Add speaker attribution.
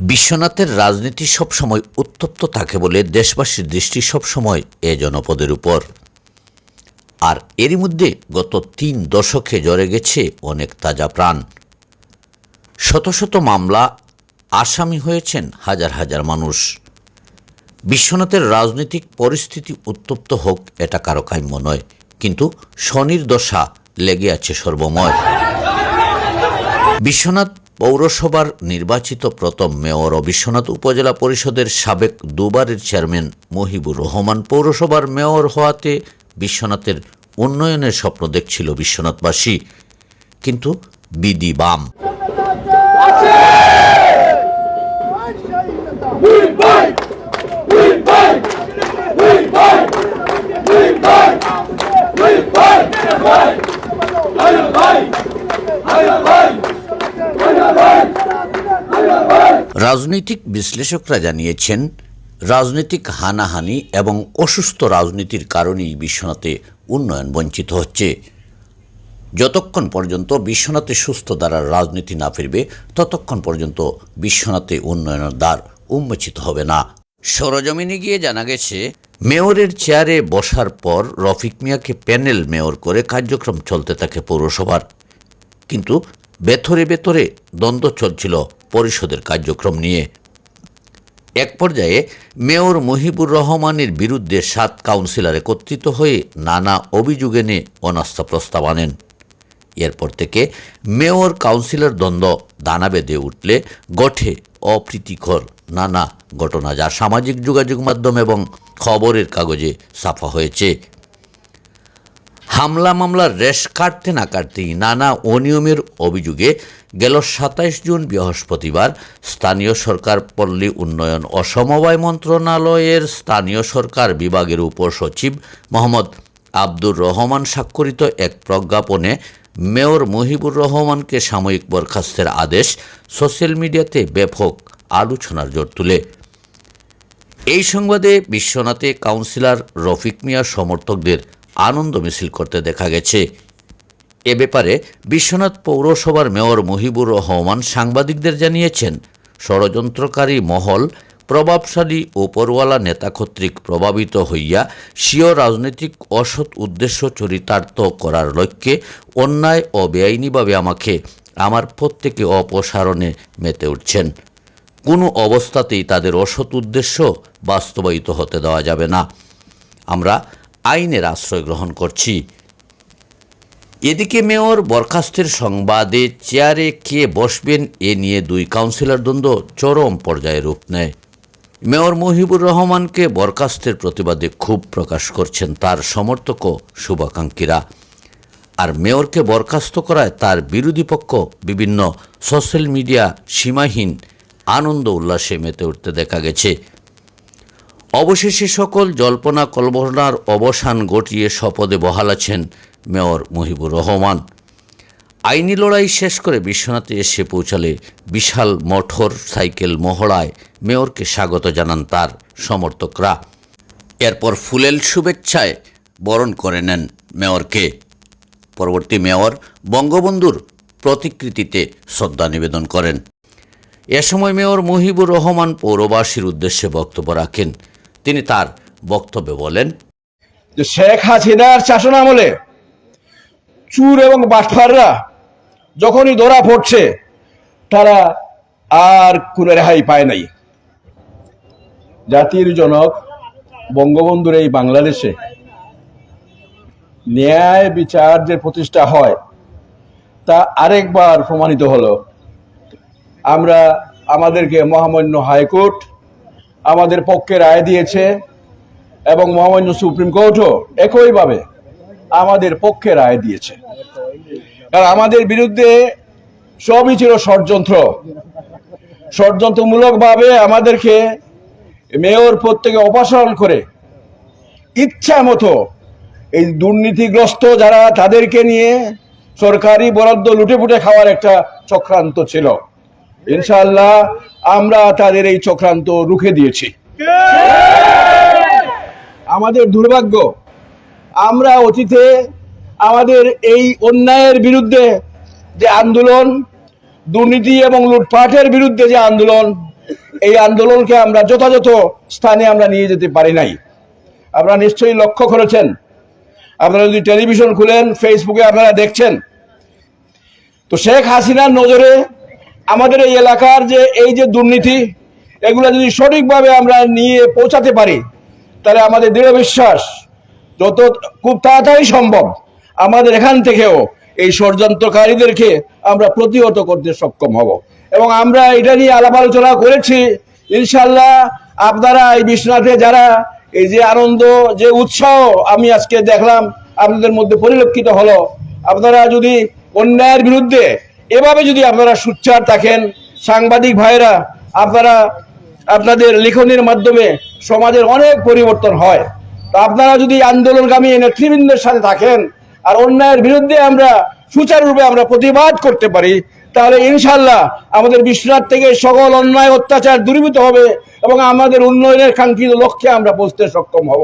Speaker 1: বিশ্বনাথের রাজনীতি সবসময় উত্তপ্ত থাকে বলে দেশবাসীর দৃষ্টি সবসময় এ জনপদের উপর। আর এরই মধ্যে গত তিন দশকে জড়ে গেছে অনেক তাজা প্রাণ। শত শত মামলা, আসামি হয়েছেন হাজার হাজার মানুষ। বিশ্বনাথের রাজনৈতিক পরিস্থিতি উত্তপ্ত হোক এটা কারও কাম্য নয়। কিন্তু শনির দশা লেগে আছে সর্বময়। বিশ্বনাথ পৌরসভার নির্বাচিত প্রথম মেয়র ও বিশ্বনাথ উপজেলা পরিষদের সাবেক দুবারের চেয়ারম্যান মহিবুর রহমান পৌরসভার মেয়র হওয়াতে বিশ্বনাথের উন্নয়নের স্বপ্ন দেখছিল বিশ্বনাথবাসী। কিন্তু বিধি বাম। রাজনৈতিক বিশ্লেষকরা জানিয়েছেন, রাজনৈতিক হানাহানি এবং অসুস্থ রাজনীতির কারণেই বিশ্বনাথে উন্নয়ন বঞ্চিত হচ্ছে। যতক্ষণ পর্যন্ত বিশ্বনাথে সুস্থ দ্বারার রাজনীতি না ফিরবে, ততক্ষণ পর্যন্ত বিশ্বনাথে উন্নয়নের দ্বার উন্মোচিত হবে না। সরজমিনে গিয়ে জানা গেছে, মেয়রের চেয়ারে বসার পর রফিক মিয়াকে প্যানেল মেয়র করে কার্যক্রম চলতে থাকে পৌরসভার। কিন্তু ভেতরে ভেতরে দ্বন্দ্ব চলছিল পরিষদের কার্যক্রম নিয়ে। এক পর্যায়ে মেয়র মহিবুর রহমানের বিরুদ্ধে সাত কাউন্সিলর একত্রিত হয়ে নানা অভিযোগ এনে অনাস্থা প্রস্তাব আনেন। এরপর থেকে মেয়র কাউন্সিলর দ্বন্দ্ব দানা বেঁধে উঠলে গঠে অপ্রীতিকর নানা ঘটনা যা সামাজিক যোগাযোগ মাধ্যম এবং খবরের কাগজে ছাপা হয়েছে। হামলা মামলার রেশ কাটতে না কাটতেই নানা অনিয়মের অভিযোগে গেল সাতাইশ জুন বৃহস্পতিবার স্থানীয় সরকার পল্লী উন্নয়ন ও সমবায় মন্ত্রণালয়ের স্থানীয় সরকার বিভাগের উপসচিব মোহাম্মদ আব্দুর রহমান স্বাক্ষরিত এক প্রজ্ঞাপনে মেয়র মহিবুর রহমানকে সাময়িক বরখাস্তের আদেশ সোশ্যাল মিডিয়াতে ব্যাপক আলোচনার জোর তুলে। এই সংবাদে বিশ্বনাথে কাউন্সিলর রফিক মিয়ার সমর্থকদের আনন্দ মিছিল করতে দেখা গেছে। এ ব্যাপারে বিশ্বনাথ পৌরসভার মেয়র মহিবুর রহমান সাংবাদিকদের জানিয়েছেন, ষড়যন্ত্রকারী মহল প্রভাবশালী ওপরওয়ালা নেতা কর্তৃক প্রভাবিত হইয়া স্বীয় রাজনৈতিক অসৎ উদ্দেশ্য চরিতার্থ করার লক্ষ্যে অন্যায় ও বেআইনিভাবে আমাকে আমার প্রত্যেকে অপসারণে মেতে উঠছেন। কোনো অবস্থাতেই তাদের অসৎ উদ্দেশ্য বাস্তবায়িত হতে দেওয়া যাবে না। আমরা আইনের আশ্রয় গ্রহণ করছি। এদিকে মেয়র বরখাস্তের সংবাদে চেয়ারে কে বসবেন এ নিয়ে দুই কাউন্সিলর দ্বন্দ্ব চরম পর্যায়ে রূপ নেয়। মেয়র মহিবুর রহমানকে বরখাস্তের প্রতিবাদে ক্ষোভ প্রকাশ করছেন তার সমর্থক শুভাকাঙ্ক্ষীরা। আর মেয়রকে বরখাস্ত করায় তার বিরোধী পক্ষ বিভিন্ন সোশ্যাল মিডিয়া সীমাহীন আনন্দ উল্লাসে মেতে উঠতে দেখা গেছে। অবশেষে সকল জল্পনা কল্পনার অবসান ঘটিয়ে শপথে বহাল আছেন মেয়র মহিবুর রহমান। আইনি লড়াই শেষ করে বিশ্বনাথে এসে পৌঁছালে বিশাল মোটর সাইকেল মহড়ায় মেয়রকে স্বাগত জানান তার সমর্থকরা। এরপর ফুলেল শুভেচ্ছায় বরণ করে নেন মেয়রকে। পরবর্তী মেয়র বঙ্গবন্ধুর প্রতিকৃতিতে শ্রদ্ধা নিবেদন করেন। এ সময় মেয়র মহিবুর রহমান পৌরবাসীর উদ্দেশ্যে বক্তব্য রাখেন। তিনি তার বক্তব্যে বলেন,
Speaker 2: যে শেখ হাসিনার শাসন আমলে চুর এবং বাটফাররা যখনই ধরা পড়ছে, তারা আর কোনো রেহাই পায় নাই। জাতির জনক বঙ্গবন্ধুর এই বাংলাদেশে ন্যায় বিচার যে প্রতিষ্ঠা হয়, তা আরেকবার প্রমাণিত হলো। আমরা আমাদেরকে মহামান্য হাইকোর্ট আমাদের পক্ষে রায় দিয়েছে এবং মহামান্য সুপ্রিম কোর্টও একইভাবে আমাদের পক্ষে রায় দিয়েছে। কারণ আমাদের বিরুদ্ধে সবই ছিল ষড়যন্ত্র। ষড়যন্ত্রমূলকভাবে আমাদেরকে মেয়র পদ থেকে অপসারণ করে ইচ্ছা মতো এই দুর্নীতিগ্রস্ত যারা তাদেরকে নিয়ে সরকারি বরাদ্দ লুটে ফুটে খাওয়ার একটা চক্রান্ত ছিল। ইনশাআল্লাহ আমরা তাদের এই চক্রান্ত রুখে দিয়েছি। আমাদের দুর্ভাগ্য, আমরা অতীতে আমাদের এই অন্যায়ের বিরুদ্ধে যে আন্দোলন, দুর্নীতি এবং লুটপাটের বিরুদ্ধে যে আন্দোলন, এই আন্দোলনকে আমরা যথাযথ স্থানে আমরা নিয়ে যেতে পারি নাই। আপনারা নিশ্চয়ই লক্ষ্য করেছেন। আপনারা যদি টেলিভিশন খুলেন, ফেসবুকে আপনারা দেখছেন। তো শেখ হাসিনার নজরে আমাদের এই এলাকার যে, এই যে দুর্নীতি, এগুলো যদি সঠিকভাবে আমরা নিয়ে পৌঁছাতে পারি, তাহলে আমাদের দৃঢ় বিশ্বাস, যত খুব তাড়াতাড়ি সম্ভব, আমাদের এখান থেকেও এই ষড়যন্ত্রকারীদেরকে আমরা প্রতিহত করতে সক্ষম হব। এবং আমরা এটা নিয়ে আলাপ আলোচনা করেছি ইনশাল্লাহ আপনারা এই বিশ্বনাথে যারা, এই যে আনন্দ, যে উৎসাহ আমি আজকে দেখলাম, আপনাদের মধ্যে পরিলক্ষিত হলো, আপনারা যদি অন্যায়ের বিরুদ্ধে এভাবে যদি আপনারা সুচ্চার থাকেন, সাংবাদিক ভাইরা আপনারা আপনাদের লিখনের মাধ্যমে সমাজের অনেক পরিবর্তন হয়। তো আপনারা যদি আন্দোলনগামী নেতৃবৃন্দের সাথে থাকেন আর অন্যায়ের বিরুদ্ধে আমরা সুচারুরূপে আমরা প্রতিবাদ করতে পারি, তাহলে ইনশাল্লাহ আমাদের বিশ্বনাথ থেকে সকল অন্যায় অত্যাচার দূরীভূত হবে এবং আমাদের উন্নয়নের কাঙ্ক্ষিত লক্ষ্যে আমরা পৌঁছতে সক্ষম হব।